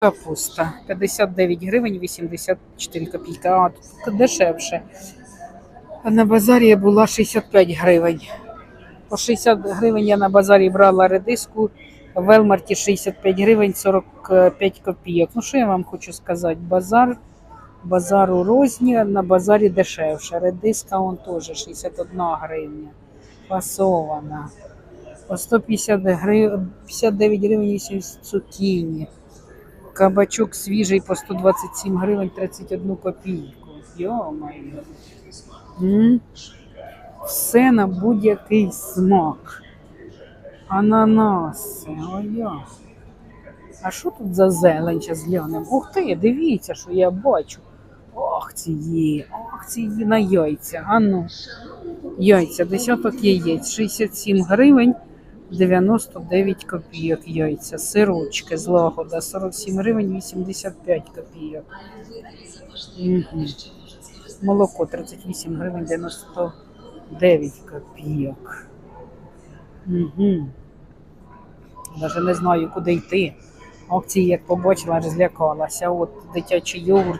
Капуста 59 гривень 84 копійки. А тут дешевше. А на базарі була 65 гривень. По 60 гривень я на базарі брала редиску, в Велмарті 65 гривень 45 копійок. Ну що я вам хочу сказати? Базар, базар у розні, на базарі дешевше. Редиска он теж 61 гривня. Фасована. По 150 гривень, 59 гривень 80 цукіні. Кабачок свіжий по 127 гривень 31 копійку. Йо-моє. Все на будь-який смак. Ананаси, ой. А що тут за зелень зараз глянемо? Ух ти, дивіться, що я бачу. Ох, ці ох, ці на яйця. А ну. Яйця, десяток яєць, 67 гривень, 99 копійок яйця. Сирочки з лагода, 47 гривень, 85 копійок. Угу. Молоко 38 гривень, 99 копійок. Угу. Навіть не знаю, куди йти. Акції, як побачила, аж злякалася. От дитячий йогурт